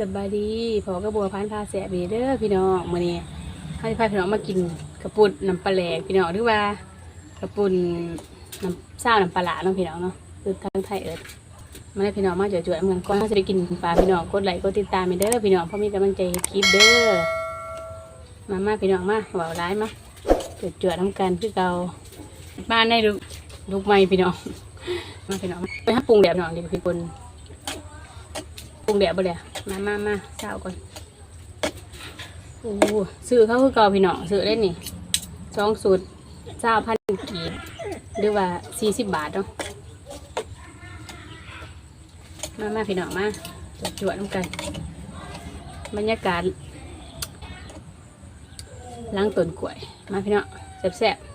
สบายดีพอกระบัวพันพาแสบเด้อพี่น้องมื้อนี้ให้พาพี่น้องมากินกระปุนน้ำปลาแหลกพี่น้องหรือว่ากระปุนน้ำซ่าน้ำปลาหลาเนาะพี่น้องเนาะคือทางไทยเอิร์ดมาให้พี่น้องมาจ่วยๆเหมือนก่อนเราจะได้กินปลาพี่น้องกดไลค์กดติดตามให้เด้อพี่น้องเพราะมีกำลังใจคลิปเด้อมามาพี่น้องมาเบาร้ายมาจ่วยๆทำกันคือเก่าบ้านในลูกลูกใหม่พี่น้องมาพี่น้องไปหาปรุงแบบน้องดีพี่ปน งแดดบ่เลยมามามาเช้าก่อนโอ้ซื้อเขาคือเก่าพี่น้องซื้อได้นี่สองสูตรเจ้าพันกีบหรือว่าสี่สิบบาทเนาะมามาพี่น้องมาจวดจวดๆน้ำกัน บรรยากาศล้างต้นกล้วย มาพี่น้องแซ่บๆ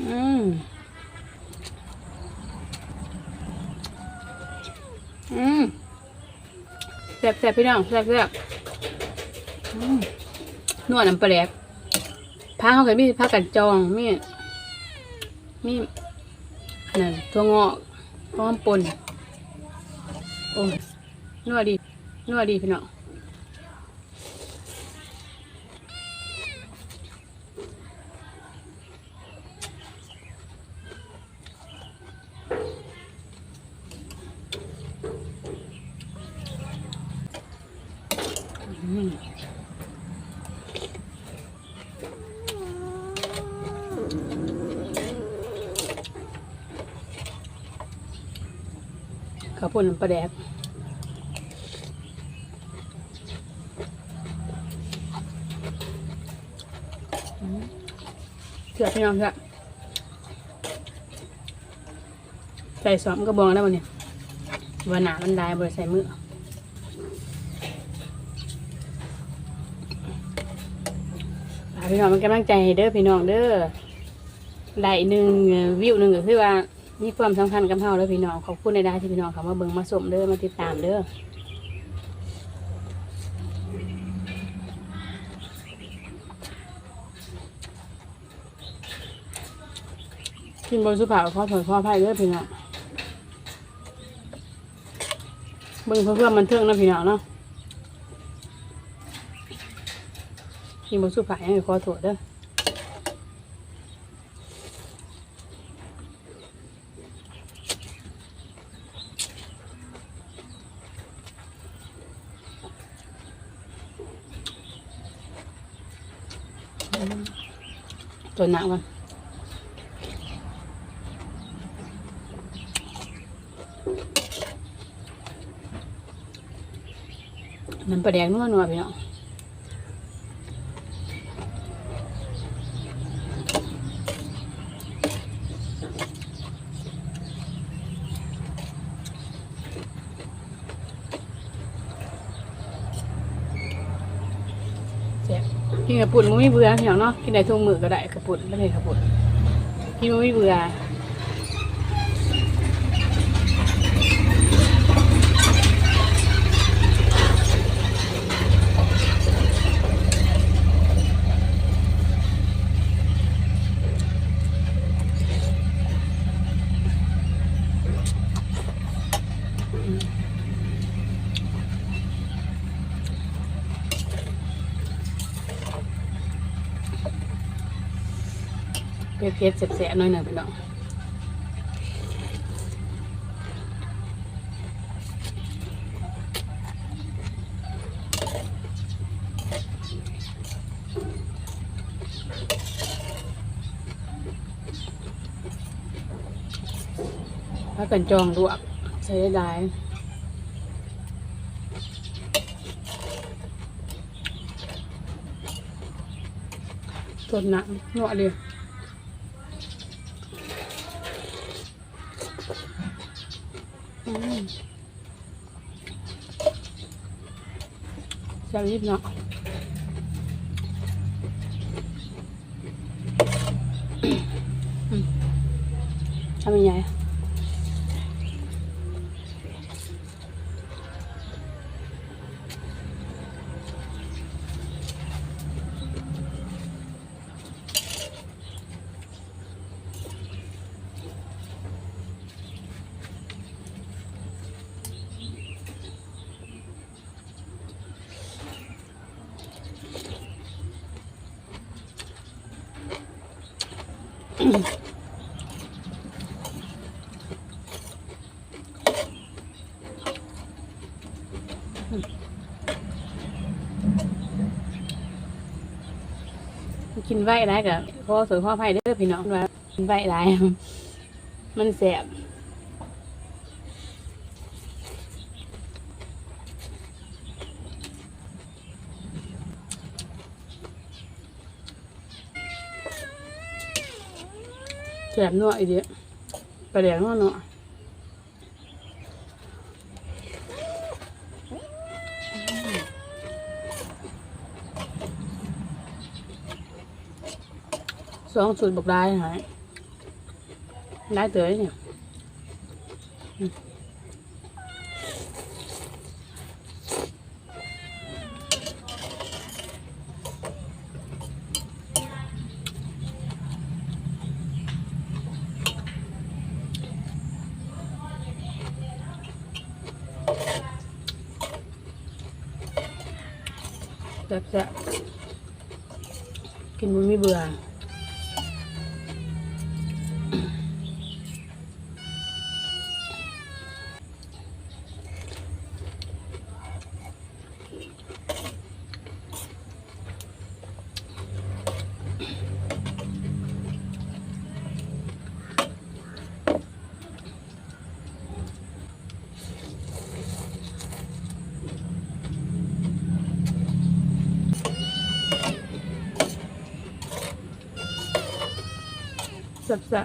อืม อืมแซ่บแซ่บพี่น้องแซ่บแซ่บนวดน้ำปลาแหลกผ้าเขากันมีพักกันจองมีมีนนั้นตัวงอกพร้อมปนโอ้นวดดีนวดดีพี่น้อง อืมข้าวปุ้นปลาแดกเสือพี่น้องเสือใส่สอมกระบองได้ววันนี้วันหนามันได้บริใส่มือ ฝาก พี่น้องเป็นกำลังใจให้เด้อพี่น้องเด้อได้หนึ่งวิวหนึ่งก็คือว่ามีความสำคัญกับเฮาเด้อพี่น้องขอบคุณในดาที่พี่น้องเขามาเบิ่งมาสมเด้อมาติดตามเด้อกินบนสุภาพพ่อถอยพ่อไพ่เด้อพี่น้องเบิ่งเพื่อความบันเทิงนะพี่น้องเนาะ กินบนสุภาพให้ขอโทษเด้อตัวหนักมันน้ำปลาแดงนัวนัวพี่เน้อง แซ่บ กินกระปุ่นมันไม่เบื่อพี่น้องเนาะกินได้ทุกมื้อก็ได้กระปุ่นไม่ได้กระปุ่นกินมันไม่เบื่อ เผ็ดๆแซ่บๆหน่อยหนึ่งพี่น้องถ้ากันจองลวกใช้ได้หลยสดหนักเนาะเลย อืม จะรีบเนาะทำยังไง กินไหวได้กับพ่อสวยพ่อไพ่เด้อพี่น้องว่ากินไหวได้มันแสบ แสบนัวอีเดียปลาแดงนัวเนาะสองสูตรบอกได้หายได้เตยเนี่ย แซ่บๆกินมันไม่เบื่อ สั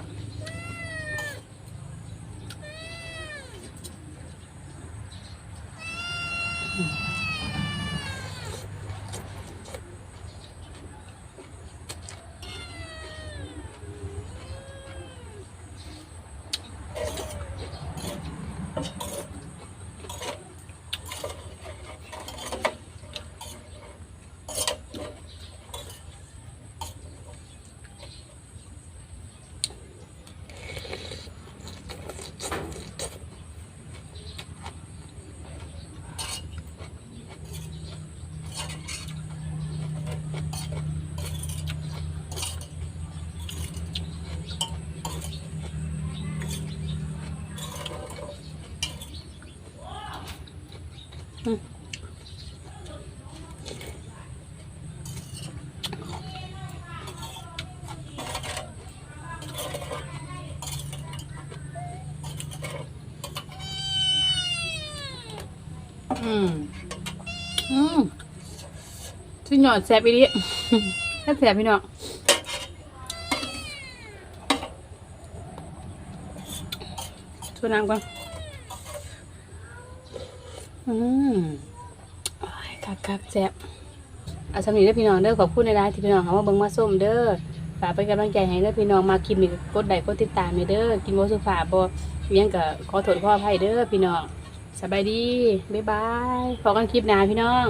อืม อืมชิ้นหยอดแซ่บอีดิแซ่บแซ่บพี่น้องชวนน้ำก่อน อืมคักคักแซ่บอาสำนีเด้อพี่น้องเด้อขอบคุณในร้านที่พี่น้องเขามาเบิ้งมาส้มเด้อฝากเป็นกำลังใจให้เด้อพี่น้องมาคลิปนี้ก็กดไลค์กดติดตามเด้อกินโมสุฝาบอเพียงกับขอโทษขออภัยเด้อพี่น้องสบายดีบ๊ายบายพบกันคลิปหน้าพี่น้อง